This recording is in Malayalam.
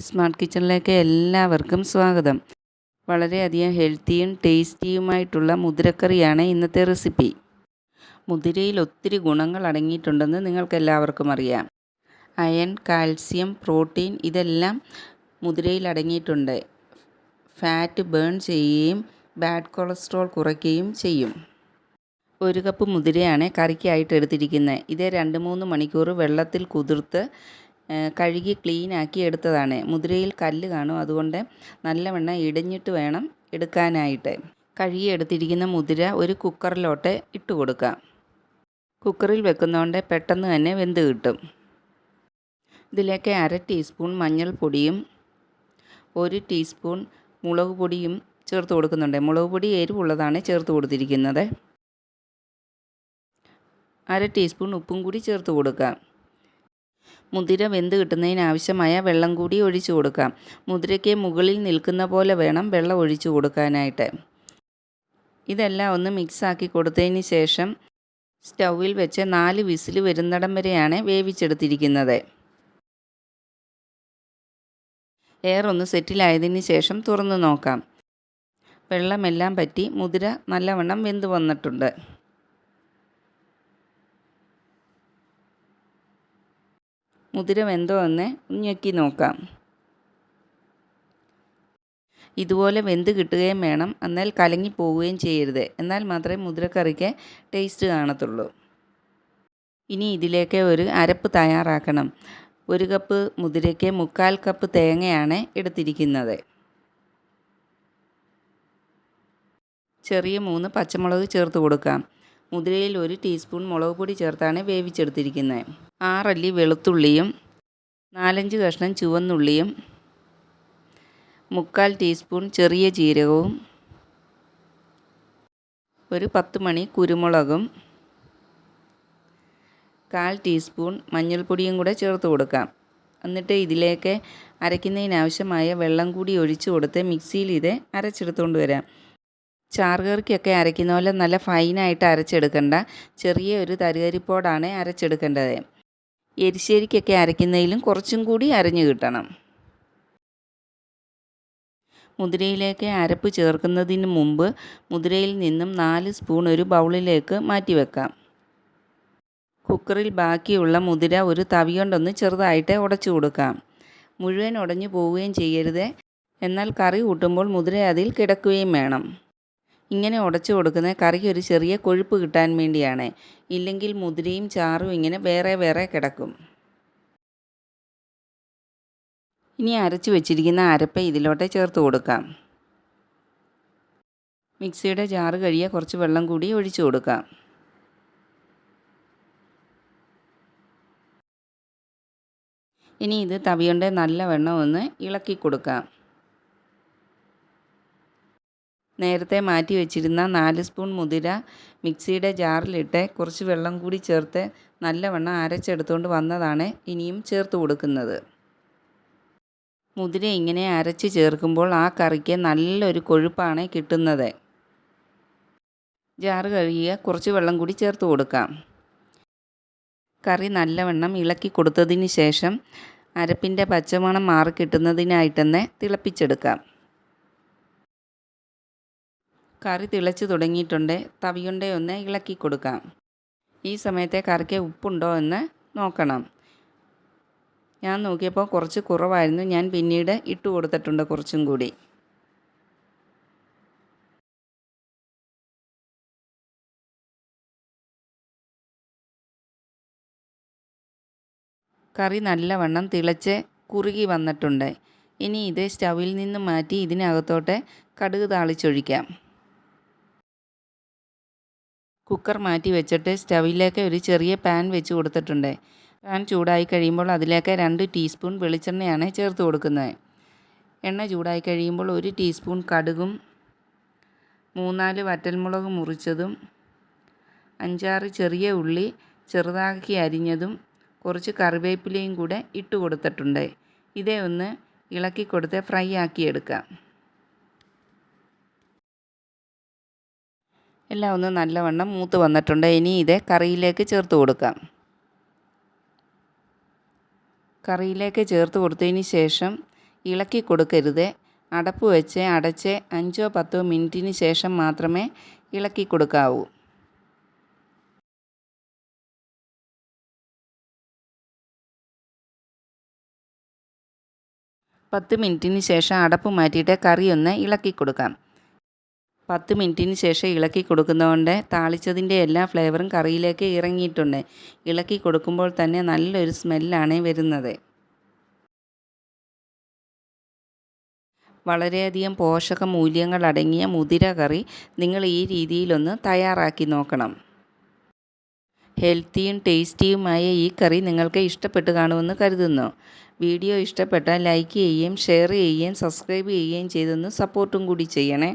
സ്മാർട്ട് കിച്ചണിലേക്ക് എല്ലാവർക്കും സ്വാഗതം. വളരെയധികം ഹെൽത്തിയും ടേസ്റ്റിയുമായിട്ടുള്ള മുതിരക്കറിയാണ് ഇന്നത്തെ റെസിപ്പി. മുതിരയിൽ ഒത്തിരി ഗുണങ്ങൾ അടങ്ങിയിട്ടുണ്ടെന്ന് നിങ്ങൾക്കെല്ലാവർക്കും അറിയാം. അയൺ കാൽസ്യം പ്രോട്ടീൻ ഇതെല്ലാം മുതിരയിൽ അടങ്ങിയിട്ടുണ്ട്. ഫാറ്റ് ബേൺ ചെയ്യുകയും ബാഡ് കൊളസ്ട്രോൾ കുറയ്ക്കുകയും ചെയ്യും. ഒരു കപ്പ് മുതിരയാണ് കറിക്കായിട്ട് എടുത്തിരിക്കുന്നത്. ഇത് രണ്ട് മൂന്ന് മണിക്കൂർ വെള്ളത്തിൽ കുതിർത്ത് കഴുകി ക്ലീനാക്കി എടുത്തതാണ്. മുതിരയിൽ കല്ല് കാണും. അതുകൊണ്ട് നല്ലവണ്ണം ഇടഞ്ഞിട്ട് വേണം എടുക്കാനായിട്ട്. കഴുകി എടുത്തിരിക്കുന്ന മുതിര ഒരു കുക്കറിലോട്ട് ഇട്ട് കൊടുക്കാം. കുക്കറിൽ വെക്കുന്നതുകൊണ്ട് പെട്ടെന്ന് തന്നെ വെന്ത് കിട്ടും. ഇതിലേക്ക് അര ടീസ്പൂൺ മഞ്ഞൾപ്പൊടിയും ഒരു ടീസ്പൂൺ മുളക് പൊടിയും ചേർത്ത് കൊടുക്കുന്നുണ്ട്. മുളക് പൊടി എരിവുള്ളതാണ് ചേർത്ത് കൊടുത്തിരിക്കുന്നത്. അര ടീസ്പൂൺ ഉപ്പും കൂടി ചേർത്ത് കൊടുക്കാം. മുതിര വെന്ത് കിട്ടുന്നതിനാവശ്യമായ വെള്ളം കൂടി ഒഴിച്ചു കൊടുക്കാം. മുതിരയ്ക്ക് മുകളിൽ നിൽക്കുന്ന പോലെ വേണം വെള്ളം ഒഴിച്ചു കൊടുക്കാനായിട്ട്. ഇതെല്ലാം ഒന്ന് മിക്സാക്കി കൊടുത്തതിന് ശേഷം സ്റ്റൗവിൽ വെച്ച് നാല് വിസിൽ വരുന്നിടം വരെയാണ് വേവിച്ചെടുത്തിരിക്കുന്നത്. എയർ ഒന്ന് സെറ്റിലായതിന് ശേഷം തുറന്നു നോക്കാം. വെള്ളമെല്ലാം പറ്റി മുതിര നല്ലവണ്ണം വെന്ത് വന്നിട്ടുണ്ട്. മുതിര വെന്തോ എന്ന് ഞെക്കി നോക്കാം. ഇതുപോലെ വെന്ത് കിട്ടുകയും വേണം. എന്നാൽ കലങ്ങി പോവുകയും ചെയ്യരുത്. എന്നാൽ മാത്രമേ മുതിരക്കറിക്ക് ടേസ്റ്റ് കാണത്തുള്ളൂ. ഇനി ഇതിലേക്ക് ഒരു അരപ്പ് തയ്യാറാക്കണം. ഒരു കപ്പ് മുതിരയ്ക്ക് മുക്കാൽ കപ്പ് തേങ്ങയാണ് എടുത്തിരിക്കുന്നത്. ചെറിയ മൂന്ന് പച്ചമുളക് ചേർത്ത് കൊടുക്കാം. മുതിരയിൽ ഒരു ടീസ്പൂൺ മുളക് പൊടി ചേർത്താണ് വേവിച്ചെടുത്തിരിക്കുന്നത്. ആറല്ലി വെളുത്തുള്ളിയും നാലഞ്ച് കഷ്ണം ചുവന്നുള്ളിയും മുക്കാൽ ടീസ്പൂൺ ചെറിയ ജീരകവും ഒരു പത്ത് മണി കുരുമുളകും കാൽ ടീസ്പൂൺ മഞ്ഞൾപ്പൊടിയും കൂടെ ചേർത്ത് കൊടുക്കാം. എന്നിട്ട് ഇതിലേക്ക് അരയ്ക്കുന്നതിനാവശ്യമായ വെള്ളം കൂടി ഒഴിച്ചു കൊടുത്ത് മിക്സിയിൽ ഇത് അരച്ചെടുത്തുകൊണ്ട് വരാം. ചാറുകറിക്കൊക്കെ അരയ്ക്കുന്ന പോലെ നല്ല ഫൈനായിട്ട് അരച്ചെടുക്കണ്ട. ചെറിയ ഒരു തരികരിപ്പോടാണ് അരച്ചെടുക്കേണ്ടത്. എരിശ്ശേരിക്കൊക്കെ അരയ്ക്കുന്നതിലും കുറച്ചും കൂടി അരഞ്ഞു കിട്ടണം. മുതിരയിലേക്ക് അരപ്പ് ചേർക്കുന്നതിന് മുമ്പ് മുതിരയിൽ നിന്നും നാല് സ്പൂൺ ഒരു ബൗളിലേക്ക് മാറ്റി വെക്കാം. കുക്കറിൽ ബാക്കിയുള്ള മുതിര ഒരു തവി കൊണ്ടൊന്ന് ചെറുതായിട്ട് ഉടച്ചു കൊടുക്കാം. മുഴുവൻ ഉടഞ്ഞു പോവുകയും ചെയ്യരുത്. എന്നാൽ കറി കൂട്ടുമ്പോൾ മുതിര അതിൽ കിടക്കുകയും വേണം. ഇങ്ങനെ ഉടച്ചു കൊടുക്കുന്നത് കറിക്ക് ഒരു ചെറിയ കൊഴുപ്പ് കിട്ടാൻ വേണ്ടിയാണ്. ഇല്ലെങ്കിൽ മുതിരയും ചാറും ഇങ്ങനെ വേറെ വേറെ കിടക്കും. ഇനി അരച്ച് വെച്ചിരിക്കുന്ന അരപ്പ ഇതിലോട്ട് ചേർത്ത് കൊടുക്കാം. മിക്സിയുടെ ജാറ് കഴിയ കുറച്ച് വെള്ളം കൂടി ഒഴിച്ചു കൊടുക്കാം. ഇനി ഇത് തവിയുണ്ട് നല്ലവണ്ണം ഒന്ന് ഇളക്കി കൊടുക്കാം. നേരത്തെ മാറ്റി വെച്ചിരുന്ന നാല് സ്പൂൺ മുതിര മിക്സിയുടെ ജാറിലിട്ട് കുറച്ച് വെള്ളം കൂടി ചേർത്ത് നല്ലവണ്ണം അരച്ചെടുത്തുകൊണ്ട് വന്നതാണ് ഇനിയും ചേർത്ത് കൊടുക്കുന്നത്. മുതിര ഇങ്ങനെ അരച്ച് ചേർക്കുമ്പോൾ ആ കറിക്ക് നല്ലൊരു കൊഴുപ്പാണ് കിട്ടുന്നത്. ജാറ് കഴുകിയ കുറച്ച് വെള്ളം കൂടി ചേർത്ത് കൊടുക്കാം. കറി നല്ലവണ്ണം ഇളക്കി കൊടുത്തതിന് ശേഷം അരപ്പിന്റെ പച്ചമണം മാറി കിട്ടുന്നതിനായിട്ടെന്ന് തിളപ്പിച്ചെടുക്കാം. കറി തിളച്ച് തുടങ്ങിയിട്ടുണ്ട്. തവിയുണ്ടെ ഒന്ന് ഇളക്കി കൊടുക്കാം. ഈ സമയത്തെ കറിക്ക് ഉപ്പുണ്ടോ എന്ന് നോക്കണം. ഞാൻ നോക്കിയപ്പോൾ കുറച്ച് കുറവായിരുന്നു. ഞാൻ പിന്നീട് ഇട്ട് കൊടുത്തിട്ടുണ്ട് കുറച്ചും കൂടി. കറി നല്ലവണ്ണം തിളച്ച് കുറുകി വന്നിട്ടുണ്ട്. ഇനി ഇത് സ്റ്റവിൽ നിന്ന് മാറ്റി ഇതിനകത്തോട്ട് കടുക് താളിച്ചൊഴിക്കാം. കുക്കർ മാറ്റി വെച്ചിട്ട് സ്റ്റവിലേക്ക് ഒരു ചെറിയ പാൻ വെച്ച് കൊടുത്തിട്ടുണ്ട്. പാൻ ചൂടായി കഴിയുമ്പോൾ അതിലേക്ക് രണ്ട് ടീസ്പൂൺ വെളിച്ചെണ്ണയാണ് ചേർത്ത് കൊടുക്കുന്നത്. എണ്ണ ചൂടായി കഴിയുമ്പോൾ ഒരു ടീസ്പൂൺ കടുകും മൂന്നാൽ വറ്റൽമുളക് മുറിച്ചതും അഞ്ചാറ് ചെറിയ ഉള്ളി ചെറുതാക്കി അരിഞ്ഞതും കുറച്ച് കറിവേപ്പിലയും കൂടെ ഇട്ട് കൊടുത്തിട്ടുണ്ട്. ഇതേ ഒന്ന് ഇളക്കി കൊടുത്ത് ഫ്രൈ ആക്കിയെടുക്കാം. എല്ലാം ഒന്ന് നല്ലവണ്ണം മൂത്ത് വന്നിട്ടുണ്ട്. ഇനി ഇത് കറിയിലേക്ക് ചേർത്ത് കൊടുക്കാം. കറിയിലേക്ക് ചേർത്ത് കൊടുത്തതിന് ശേഷം ഇളക്കി കൊടുക്കരുത്. അടപ്പ് വെച്ച് അടച്ച് അഞ്ചോ പത്തോ മിനിറ്റിന് ശേഷം മാത്രമേ ഇളക്കി കൊടുക്കാവൂ. പത്ത് മിനിറ്റിന് ശേഷം അടപ്പ് മാറ്റിയിട്ട് കറി ഒന്ന് ഇളക്കി കൊടുക്കാം. പത്ത് മിനിറ്റിന് ശേഷം ഇളക്കി കൊടുക്കുന്നതുകൊണ്ട് താളിച്ചതിന്റെ എല്ലാ ഫ്ലേവറും കറിയിലേക്ക് ഇറങ്ങിയിട്ടുണ്ട്. ഇളക്കി കൊടുക്കുമ്പോൾ തന്നെ നല്ലൊരു സ്മെല്ലാണ് വരുന്നത്. വളരെയധികം പോഷക മൂല്യങ്ങൾ അടങ്ങിയ മുതിര കറി നിങ്ങൾ ഈ രീതിയിലൊന്ന് തയ്യാറാക്കി നോക്കണം. ഹെൽത്തിയും ടേസ്റ്റിയുമായ ഈ കറി നിങ്ങൾക്ക് ഇഷ്ടപ്പെട്ട് കാണുമെന്ന് കരുതുന്നു. വീഡിയോ ഇഷ്ടപ്പെട്ടാൽ ലൈക്ക് ചെയ്യുകയും ഷെയർ ചെയ്യുകയും സബ്സ്ക്രൈബ് ചെയ്യുകയും ചെയ്തൊന്ന് സപ്പോർട്ടും കൂടി ചെയ്യണേ.